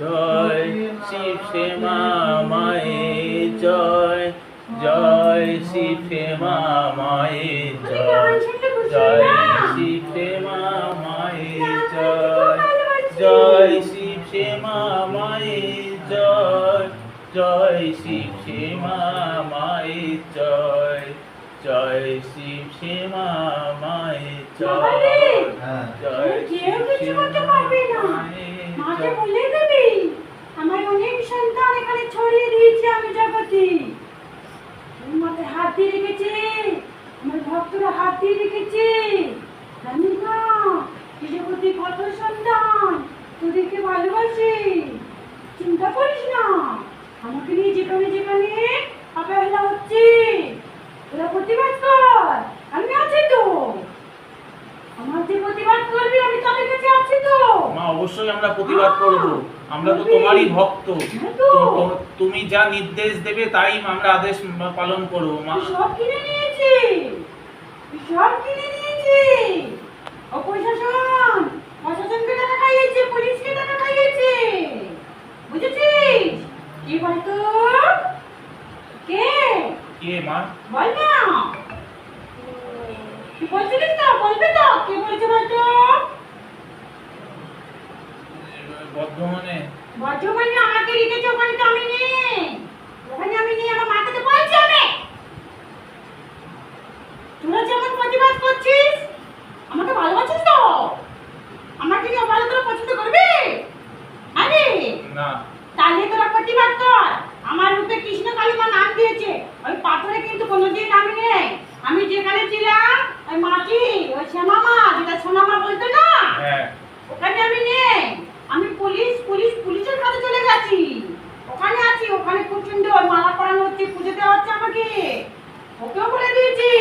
জয় শিব শ্যামা মায়ে জয় জয় শিব শ্যামা মায়ে জয় জয় শিব শ্যামা মায়ে জয় জয় শিব শ্যামা মায়ে জয় জয় শিব শ্যামা মায়ে জয় জয় শিব শ্যামা মায়ে জয় জয় কেউ শিব কিছু করতে শ্যামা পারবে না মায়ে মাকে জয় বলে দেবি আমার অনেক সন্তান এখানে ছড়িয়ে দিয়েছি আমি জগতে তোর মাথায় হাত দিয়ে রেখেছে। আমার ভক্তরা হাত দিয়ে জানিস না এই কত সন্তান, তোদেরকে ভালোবাসি। চিন্তা করিস না, আমাকে নিয়ে যেখানে যেখানে অবহেলা হচ্ছে প্রতিবাদ কর, আমি আছি তো। আমার যে প্রতিবাদ করবি, আমি তাদের কাছে আছি তো। মা, অবশ্যই আমরা প্রতিবাদ করব। আমরা তো তোমারই ভক্ত। তো তো- তুমি যা নির্দেশ দেবে তাই আমরা আদেশ পালন করব মা। সব কিনে নিয়েছি সব কিনে নিয়েছি ও প্রশাসন প্রশাসনকে টাকা খাইয়েছে পুলিশকে টাকা খাইয়েছে। বুঝেছিস? কি বলতো? কে? কে মা? বল না। তুই বলছিলিস তো বলবি তো কে বলেছে বলতো বর্ধমানে আমাকে রেখেছে ওখানে তো আমি নেই। ওখানে আমি নেই আমার মাকে তো বলছি আমি তোরা যেমন প্রতিবাদ করছিস আমাকে ভালোবাসিস তো। আমাকে ভালো তোরা পছন্দ করবি? আরে না? তাহলে তোরা প্রতিবাদ কর। আমার রূপে কৃষ্ণ কালিমা নাম দিয়েছে। ওই পাথরে কিন্তু কোনোদিন আমি নেই। আমি যেখানে ছিলাম ওই মাটি ওই শ্যামা মা যেটা সোনা মা বলতো না? হ্যাঁ। ওখানে আমি নেই। পুলিশ পুলিশ, পুলিশের কাছে চলে গেছি। ওখানে আছি, ওখানে সুন্দর মালা পরানো হচ্ছে, পুজো দেওয়া হচ্ছে আমাকে। ওকেও বলে দিয়েছি,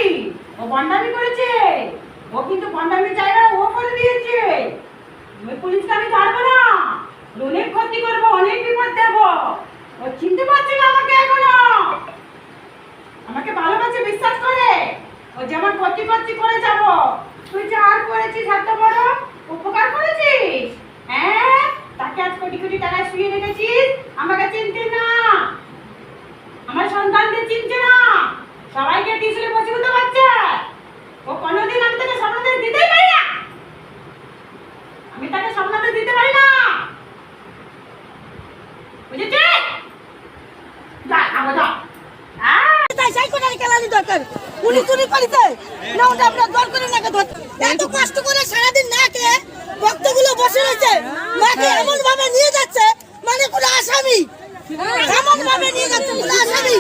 ও বন্ডামি করেছে। ও কিন্তু বন্ডামির জায়গা ও করে দিয়েছে। ওই পুলিশকে আমি ছাড়বো না। অনেক ক্ষতি করব, অনেক বিপদ দেবো। ও চিনতে পারছে না আমাকে এখনও। আমাকে ভালোবাসে, বিশ্বাস করে। ও যেমন ক্ষতি করছি করে যাব। তুই যে আর করেছিস এত বড় উপকার করেছিস? হ্যাঁ? তাকে আজ কোটি কোটি টাকা শুয়ে রেখেছিস? আমাকে চিনতে না। আমার সন্তানদের চিনছে না। সবাইকে টিউশনে বসে দিতে পারছে ও কোনোদিন আমি তাকে স্বপ্নদের দিতেই পারি না। আমি তাকে স্বপ্নদের দিতে পারি না। বুঝেছিস? উনি চুরি করিতে না, ওটা আমরা দর করে নাকে ধরতে এত কষ্ট করে সারাদিন ভক্তগুলো বসে রয়েছে। মাকে এমন ভাবে নিয়ে যাচ্ছে মানে কোনো আসামি। এমন ভাবে নিয়ে যাচ্ছে, কোনো আসামি।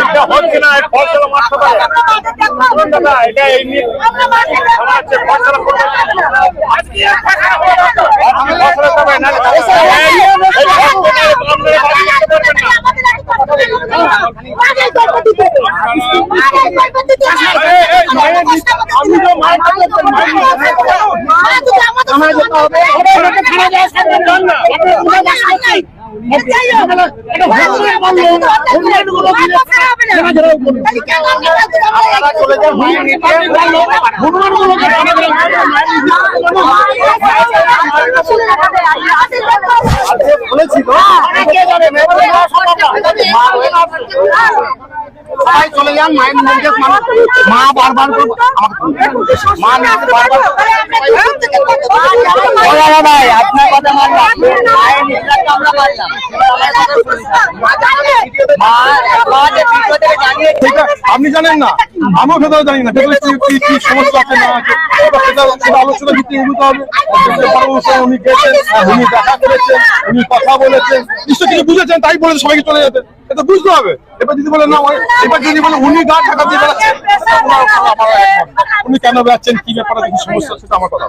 এটা হচ্ছে না, এই ফসল মারতে পারে। দাদা, এটা এমনি আমার ফসল করতে পারে। সবাই চলে যান মায়ের নির্দেশ মা বারবার। মা নির্দেশ বারবার ভাই আপনার কথা মানলাম। মায়ের নির্দেশ আমরা মানলাম। আপনি জানেন না আমিও ভেতরে জানি না ভেতরে কি কি সমস্যা আছে আলোচনা ভিত্তিক এগোতে হবে উনি গেছেন উনি দেখা করেছেন উনি কথা বলেছেন নিশ্চয় কিছু বুঝেছেন তাই বলে সবাইকে চলে যেতে এটা বুঝতে হবে এবার যদি বলে না এবার যদি বলে উনি গা দিয়ে। উনি কেন বেড়াচ্ছেন কি ব্যাপারে সমস্যা সেটা আমার কথা